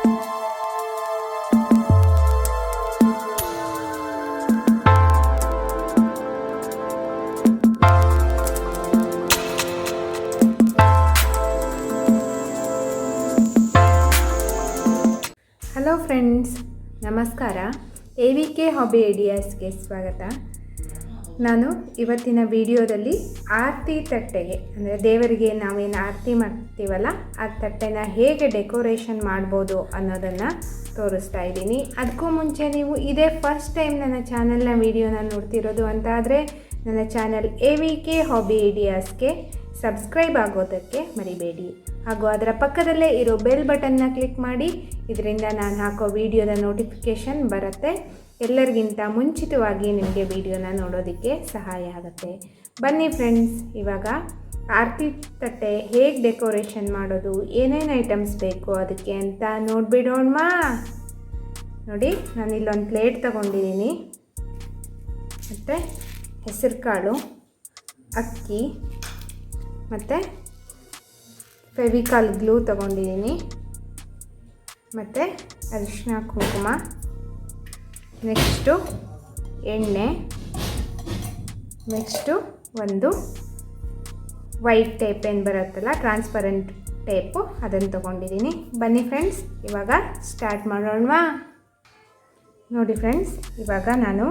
Hello friends ನಮಸ್ಕಾರ. A V K hobby ಐಡಿಯಾಸ್ಗೆ ಸ್ವಾಗತ. ನಾನು ಇವತ್ತಿನ ವಿಡಿಯೋದಲ್ಲಿ ಆರತಿ ತಟ್ಟೆಗೆ, ಅಂದರೆ ದೇವರಿಗೆ ನಾವೇನು ಆರತಿ ಮಾಡ್ತೀವಲ್ಲ, ಆ ತಟ್ಟೆನ ಹೇಗೆ ಡೆಕೋರೇಷನ್ ಮಾಡ್ಬೋದು ಅನ್ನೋದನ್ನು ತೋರಿಸ್ತಾ ಇದ್ದೀನಿ. ಅದಕ್ಕೂ ಮುಂಚೆ ನೀವು ಇದೇ ಫಸ್ಟ್ ಟೈಮ್ ನನ್ನ ಚಾನಲ್ನ ವಿಡಿಯೋನ ನೋಡ್ತಿರೋದು ಅಂತ ಆದರೆ, ನನ್ನ channel A V K hobby ಐಡಿಯಾಸ್ಗೆ subscribe ಆಗೋದಕ್ಕೆ ಮರಿಬೇಡಿ. ಹಾಗೂ ಅದರ ಪಕ್ಕದಲ್ಲೇ ಇರೋ ಬೆಲ್ ಬಟನ್ನ ಕ್ಲಿಕ್ ಮಾಡಿ, ಇದರಿಂದ ನಾನು ಹಾಕೋ ವಿಡಿಯೋದ ನೋಟಿಫಿಕೇಷನ್ ಬರುತ್ತೆ. ಎಲ್ಲರಿಗಿಂತ ಮುಂಚಿತವಾಗಿ ನಿಮಗೆ ವಿಡಿಯೋನ ನೋಡೋದಕ್ಕೆ ಸಹಾಯ ಆಗುತ್ತೆ. ಬನ್ನಿ ಫ್ರೆಂಡ್ಸ್, ಇವಾಗ ಆರತಿ ತಟ್ಟೆ ಹೇಗೆ ಡೆಕೋರೇಷನ್ ಮಾಡೋದು, ಏನೇನು ಐಟಮ್ಸ್ ಬೇಕು ಅದಕ್ಕೆ ಅಂತ ನೋಡಿಬಿಡೋಣ ನೋಡಿ, ನಾನು ಇಲ್ಲೊಂದು ಪ್ಲೇಟ್ ತಗೊಂಡಿದ್ದೀನಿ ಮತ್ತು ಹೆಸರು ಕಾಳು ಅಕ್ಕಿ, ಮತ್ತು ಫೆವಿಕಾಲ್ ಗ್ಲೂ ತೊಗೊಂಡಿದ್ದೀನಿ. ಮತ್ತು ಅರಿಶಿನ ಕುಂಕುಮ. ನೆಕ್ಸ್ಟು ಎಣ್ಣೆ. ನೆಕ್ಸ್ಟು ಒಂದು ವೈಟ್ ಟೇಪ್ ಏನು ಬರುತ್ತಲ್ಲ, ಟ್ರಾನ್ಸ್ಪರೆಂಟ್ ಟೇಪು ಅದನ್ನು ತೊಗೊಂಡಿದ್ದೀನಿ. ಬನ್ನಿ ಫ್ರೆಂಡ್ಸ್ ಇವಾಗ ಸ್ಟಾರ್ಟ್ ಮಾಡೋಣವಾ? ನೋಡಿ ಫ್ರೆಂಡ್ಸ್ ಇವಾಗ ನಾನು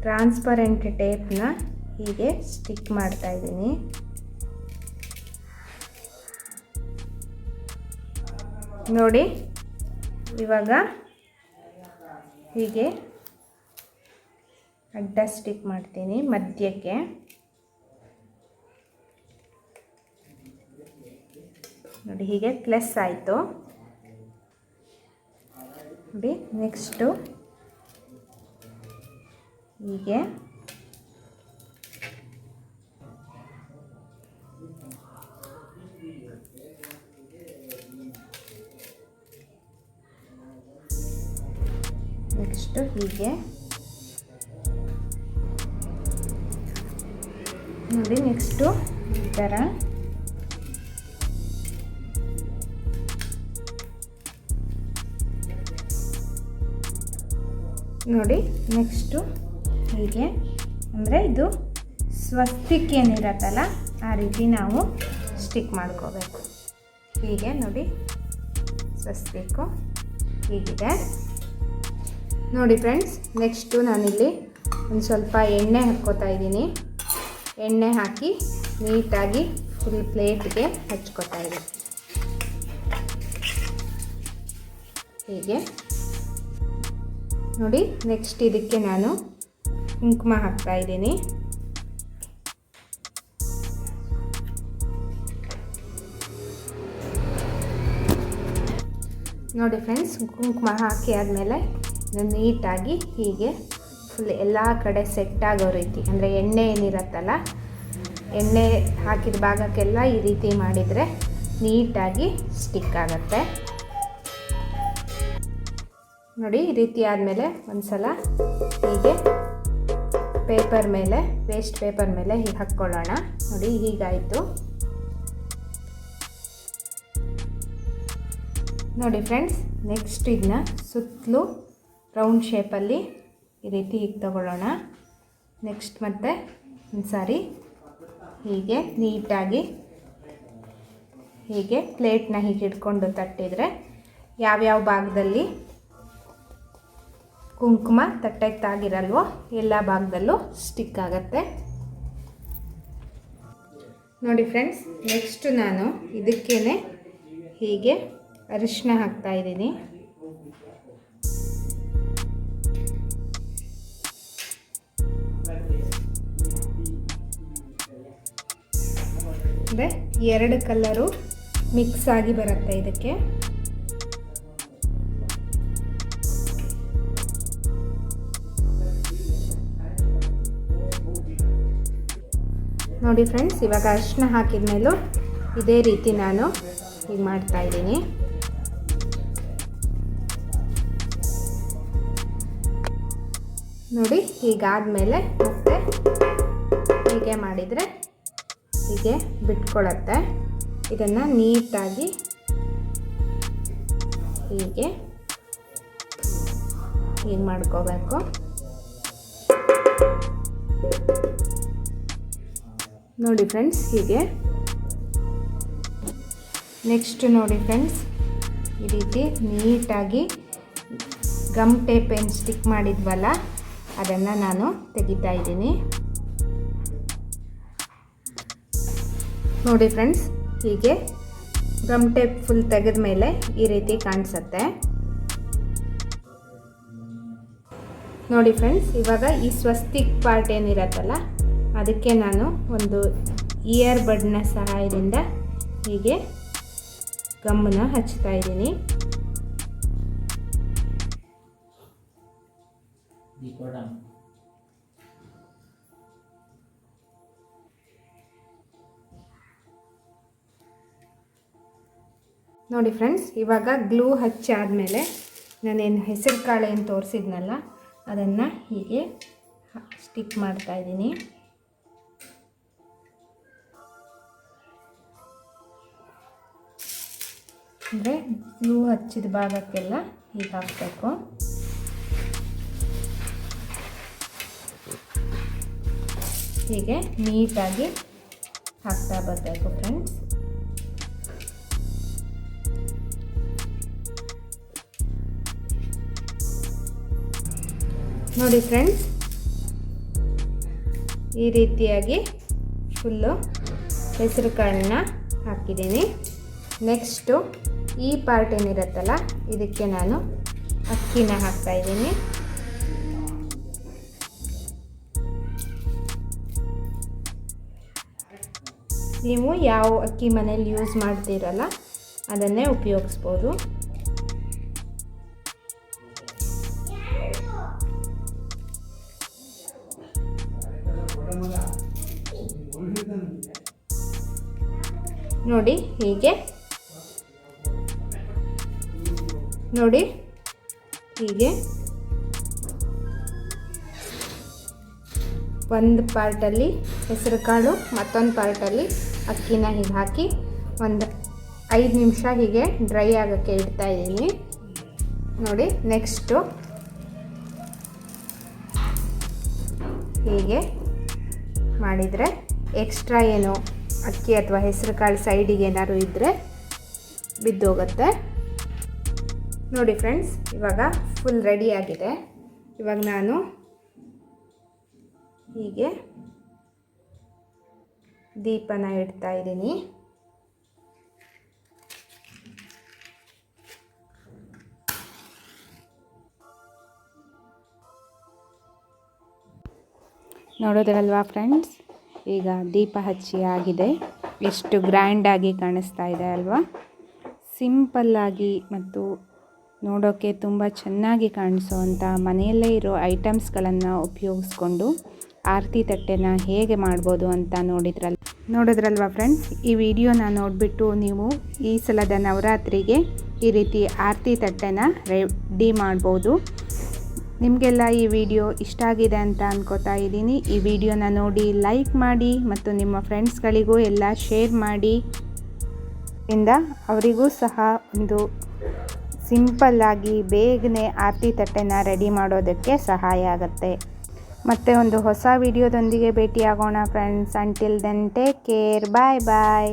ಟ್ರಾನ್ಸ್ಪರೆಂಟ್ ಟೇಪ್ನ ಹೀಗೆ ಸ್ಟಿಕ್ ಮಾಡ್ತಾಯಿದ್ದೀನಿ ನೋಡಿ ಇವಾಗ ಹೀಗೆ ಅಡ್ಡ ಸ್ಟಿಕ್ ಮಾಡ್ತೀನಿ ಮಧ್ಯಕ್ಕೆ. ನೋಡಿ ಹೀಗೆ ಪ್ಲಸ್ ಆಯಿತು. ನೋಡಿ ನೆಕ್ಸ್ಟು ಹೀಗೆ. ನೆಕ್ಸ್ಟು ಹೀಗೆ ನೋಡಿ ನೆಕ್ಸ್ಟು ಈ ಥರ ನೋಡಿ ನೆಕ್ಸ್ಟು ಹೀಗೆ. ಅಂದರೆ ಇದು ಸ್ವಸ್ತಿಕ್ ಏನಿರತ್ತಲ್ಲ ಆ ರೀತಿ ನಾವು ಸ್ಟಿಕ್ ಮಾಡ್ಕೋಬೇಕು. ಹೀಗೆ ನೋಡಿ ಸ್ವಸ್ತಿಕ್ಕು ಹೀಗಿದೆ. ನೋಡಿ ಫ್ರೆಂಡ್ಸ್ ನೆಕ್ಸ್ಟು ನಾನಿಲ್ಲಿ ಒಂದು ಸ್ವಲ್ಪ ಎಣ್ಣೆ ಹಾಕ್ಕೋತಾ ಇದ್ದೀನಿ. ಎಣ್ಣೆ ಹಾಕಿ ನೀಟಾಗಿ ಫುಲ್ ಪ್ಲೇಟ್ಗೆ ಹಚ್ಕೋತಾ ಇದ್ದೀನಿ. ಹೀಗೆ. ನೋಡಿ ನೆಕ್ಸ್ಟ್ ಇದಕ್ಕೆ ನಾನು ಕುಂಕುಮ ಹಾಕ್ತಾ ಇದ್ದೀನಿ. ನೋಡಿ ಫ್ರೆಂಡ್ಸ್, ಕುಂಕುಮ ಹಾಕಿ ಆದಮೇಲೆ ನೀಟಾಗಿ ಹೀಗೆ ಫುಲ್ ಎಲ್ಲ ಕಡೆ ಸೆಟ್ ಆಗೋ ರೀತಿ, ಅಂದರೆ ಎಣ್ಣೆ ಏನಿರತ್ತಲ್ಲ, ಎಣ್ಣೆ ಹಾಕಿದ ಭಾಗಕ್ಕೆಲ್ಲ ಈ ರೀತಿ ಮಾಡಿದರೆ ನೀಟಾಗಿ ಸ್ಟಿಕ್ ಆಗುತ್ತೆ. ನೋಡಿ, ಈ ರೀತಿ ಆದಮೇಲೆ ಒಂದು ಸಲ ಹೀಗೆ ಪೇಪರ್ ಮೇಲೆ ವೇಸ್ಟ್ ಪೇಪರ್ ಮೇಲೆ ಹೀಗೆ ಹಾಕ್ಕೊಳ್ಳೋಣ. ನೋಡಿ, ಹೀಗಾಯಿತು. ನೋಡಿ ಫ್ರೆಂಡ್ಸ್ ನೆಕ್ಸ್ಟ್ ಇದನ್ನ ಸುತ್ತಲೂ ರೌಂಡ್ ಶೇಪಲ್ಲಿ ಈ ರೀತಿ ಹೀಗೆ ತಗೊಳ್ಳೋಣ. ನೆಕ್ಸ್ಟ್ ಮತ್ತೆ ಒಂದು ಸಾರಿ ಹೀಗೆ ನೀಟಾಗಿ ಹೀಗೆ ಪ್ಲೇಟ್ನ ಹೀಗೆ ಇಟ್ಕೊಂಡು ತಟ್ಟಿದರೆ ಯಾವ್ಯಾವ ಭಾಗದಲ್ಲಿ ಕುಂಕುಮ ತಟ್ಟೆಗೆ ತಾಗಿರಲ್ವೋ ಎಲ್ಲ ಭಾಗದಲ್ಲೂ ಸ್ಟಿಕ್ ಆಗುತ್ತೆ. ನೋಡಿ ಫ್ರೆಂಡ್ಸ್ ನೆಕ್ಸ್ಟು ನಾನು ಇದಕ್ಕೇ ಹೀಗೆ ಅರಿಶಿನ ಹಾಕ್ತಾ ಅಂದರೆ ಎರಡು ಕಲರು ಮಿಕ್ಸ್ ಆಗಿ ಬರುತ್ತೆ ಇದಕ್ಕೆ. ನೋಡಿ ಫ್ರೆಂಡ್ಸ್, ಇವಾಗ ಅರಿಶಿನ ಹಾಕಿದ ಮೇಲೂ ಇದೇ ರೀತಿ ನಾನು ಈಗ ಮಾಡ್ತಾ ಇದ್ದೀನಿ. ನೋಡಿ, ಹೀಗಾದಮೇಲೆ ಮತ್ತೆ ಹೀಗೆ ಮಾಡಿದರೆ ಹೀಗೆ ಬಿಟ್ಕೊಳ್ಳುತ್ತೆ ಇದನ್ನು ನೀಟಾಗಿ ಹೀಗೆ ಹೀಗೆ ಮಾಡ್ಕೋಬೇಕು? ನೋಡಿ ಫ್ರೆಂಡ್ಸ್ ಹೀಗೆ. ನೆಕ್ಸ್ಟ್ ನೋಡಿ ಫ್ರೆಂಡ್ಸ್, ಈ ರೀತಿ ನೀಟಾಗಿ ಗಮ್ ಟೇಪ್ ಏನು ಸ್ಟಿಕ್ ಮಾಡಿದ್ವಲ್ಲ, ಅದನ್ನು ನಾನು ತೆಗಿತಾ ಇದ್ದೀನಿ. ನೋಡಿ ಫ್ರೆಂಡ್ಸ್, ಹೀಗೆ ಗಮ್ ಟೇಪ್ ಫುಲ್ ತೆಗೆದ ಮೇಲೆ ಈ ರೀತಿ ಕಾಣಿಸುತ್ತೆ. ನೋಡಿ ಫ್ರೆಂಡ್ಸ್, ಇವಾಗ ಈ ಸ್ವಸ್ತಿಕ್ ಪಾರ್ಟ್ ಏನಿರತ್ತಲ್ಲ, ಅದಕ್ಕೆ ನಾನು ಒಂದು ಇಯರ್ ಬಡ್ನ ಸಹಾಯದಿಂದ ಹೀಗೆ ಗಮ್ಮನ್ನು ಹಚ್ತಾ ಇದ್ದೀನಿ. ನೋಡಿ ಫ್ರೆಂಡ್ಸ್, ಇವಾಗ ಗ್ಲೂ ಹಚ್ಚಿ ಆದಮೇಲೆ ನಾನೇನು ಹೆಸರು ಕಾಳು ಏನು ತೋರಿಸಿದ್ನಲ್ಲ, ಅದನ್ನು ಹೀಗೆ ಸ್ಟಿಕ್ ಮಾಡ್ತಾ ಇದ್ದೀನಿ. ಅಂದರೆ ಗ್ಲೂ ಹಚ್ಚಿದ ಭಾಗಕ್ಕೆಲ್ಲ ಹೀಗೆ ಹಾಕಬೇಕು. ಹೀಗೆ ನೀಟಾಗಿ ಹಾಕ್ತಾ ಬರಬೇಕು ಫ್ರೆಂಡ್ಸ್. ನೋಡಿ ಫ್ರೆಂಡ್ಸ್, ಈ ರೀತಿಯಾಗಿ ಫುಲ್ಲು ಹೆಸರು ಕಾಳನ್ನ ಹಾಕಿದ್ದೀನಿ. ನೆಕ್ಸ್ಟು ಈ ಪಾರ್ಟ್ ಏನಿರುತ್ತಲ್ಲ, ಇದಕ್ಕೆ ನಾನು ಅಕ್ಕಿನ ಹಾಕ್ತಾ ಇದ್ದೀನಿ. ನೀವು ಯಾವ ಅಕ್ಕಿ ಮನೇಲಿ ಯೂಸ್ ಮಾಡ್ತೀರಲ್ಲ, ಅದನ್ನೇ ಉಪಯೋಗಿಸ್ಬೋದು. ನೋಡಿ, ಹೀಗೆ. ನೋಡಿ, ಹೀಗೆ. ಒಂದು ಪಾರ್ಟಲ್ಲಿ ಹೆಸರು ಕಾಳು, ಮತ್ತೊಂದು ಪಾರ್ಟಲ್ಲಿ ಅಕ್ಕಿನ ಹೀಗೆ ಹಾಕಿ ಒಂದು ಐದು ನಿಮಿಷ ಹೀಗೆ ಡ್ರೈ ಆಗೋಕ್ಕೆ ಇಡ್ತಾ ಇದ್ದೀನಿ. ನೋಡಿ, ನೆಕ್ಸ್ಟು. ಹೀಗೆ ಮಾಡಿದರೆ ಎಕ್ಸ್ಟ್ರಾ ಏನು ಅಕ್ಕಿ ಅಥವಾ ಹೆಸರು ಕಾಳು ಸೈಡಿಗೆ ಏನಾದ್ರು ಇದ್ದರೆ ಬಿದ್ದೋಗುತ್ತೆ. ನೋಡಿ ಫ್ರೆಂಡ್ಸ್ ಇವಾಗ ಫುಲ್ ರೆಡಿ ಆಗಿದೆ. ಇವಾಗ ನಾನು ಹೀಗೆ ದೀಪನ ಇಡ್ತಾ ಇದ್ದೀನಿ. ನೋಡೋದ್ರಲ್ವಾ ಫ್ರೆಂಡ್ಸ್ ಈಗ ದೀಪ ಹಚ್ಚಿ ಆಗಿದೆ. ಎಷ್ಟು ಗ್ರ್ಯಾಂಡಾಗಿ ಕಾಣಿಸ್ತಾ ಇದೆ ಅಲ್ವಾ? ಸಿಂಪಲ್ಲಾಗಿ ಮತ್ತು ನೋಡೋಕ್ಕೆ ತುಂಬ ಚೆನ್ನಾಗಿ ಕಾಣಿಸುವಂಥ ಮನೆಯಲ್ಲೇ ಇರೋ ಐಟಮ್ಸ್ಗಳನ್ನು ಉಪಯೋಗಿಸ್ಕೊಂಡು ಆರತಿ ತಟ್ಟೆನ ಹೇಗೆ ಮಾಡ್ಬೋದು ಅಂತ ನೋಡಿದ್ರಲ್ಲ ನೋಡಿದ್ರಲ್ವ ಫ್ರೆಂಡ್ಸ್ ಈ ವಿಡಿಯೋನ ನೋಡಿಬಿಟ್ಟು ನೀವು ಈ ಸಲದ ನವರಾತ್ರಿಗೆ ಈ ರೀತಿ ಆರತಿ ತಟ್ಟೆನ ರೆಡಿ ಮಾಡ್ಬೋದು. ನಿಮಗೆಲ್ಲ ಈ ವಿಡಿಯೋ ಇಷ್ಟ ಆಗಿದೆ ಅಂತ ಅನ್ಕೋತಾ ಇದ್ದೀನಿ. ಈ ವಿಡಿಯೋನ ನೋಡಿ ಲೈಕ್ ಮಾಡಿ ಮತ್ತು ನಿಮ್ಮ ಫ್ರೆಂಡ್ಸ್ಗಳಿಗೂ ಎಲ್ಲ ಶೇರ್ ಮಾಡಿ. ಇಂದ ಅವರಿಗೂ ಸಹ ಒಂದು ಸಿಂಪಲ್ಲಾಗಿ ಬೇಗನೆ ಆರತಿ ತಟ್ಟೆನ ರೆಡಿ ಮಾಡೋದಕ್ಕೆ ಸಹಾಯ ಆಗುತ್ತೆ. ಮತ್ತೆ ಒಂದು ಹೊಸ ವಿಡಿಯೋದೊಂದಿಗೆ ಭೇಟಿಯಾಗೋಣ friends. Until then take care bye bye